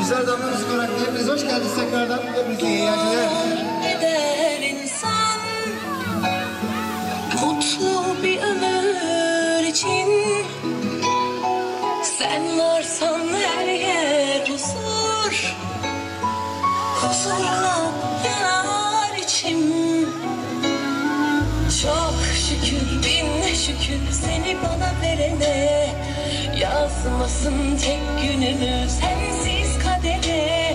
Güzel damla müzik olarak hepiniz hoş geldiniz tekrardan. Hepinize iyi eder insan Mutlu bir ömür için. Sen varsan her yer huzur Huzurla yanar içim. Çok şükür bin şükür seni bana verene Yazmasın tek günümüz sensiz kadere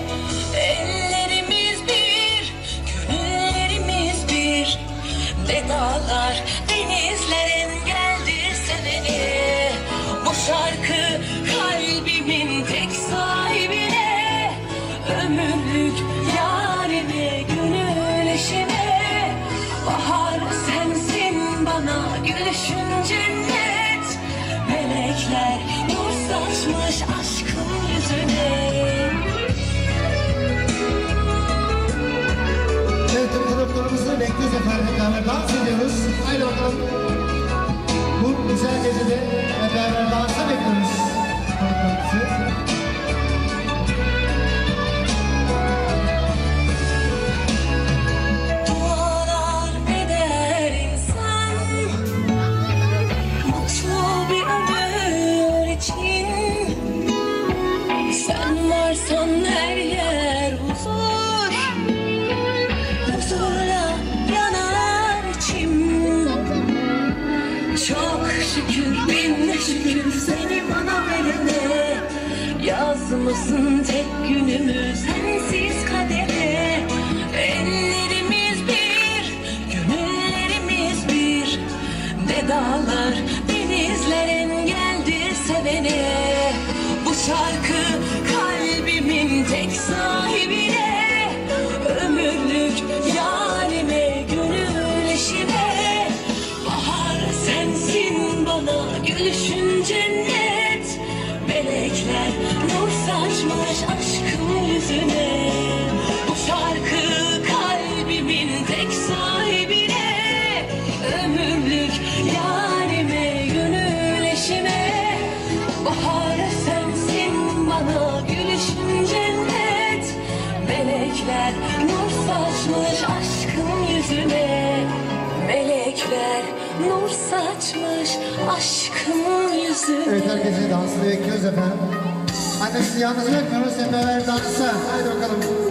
Varsan her yer huzur. Yanar içim. Çok şükür bin şükür seni bana verene. Yazmasın tek günümüz sensiz kadere. Ellerimiz bir, gönüllerimiz bir. Vedalar denizler engeldir sevene. Bu şarkı tek sahibine Ömürlük yarime gönül eşime. Bahar sensin bana gülüşün cennet. Melekler nur saçmış aşkın yüzüne. Bu şarkı kalbimin tek sahibine saçmış aşkın yüzüne Melekler nur saçmış aşkın yüzüne Evet herkese dansı bekliyoruz efendim. Anne sizi yalnız bırakmıyoruz. Hep beraber dansa. Haydi bakalım.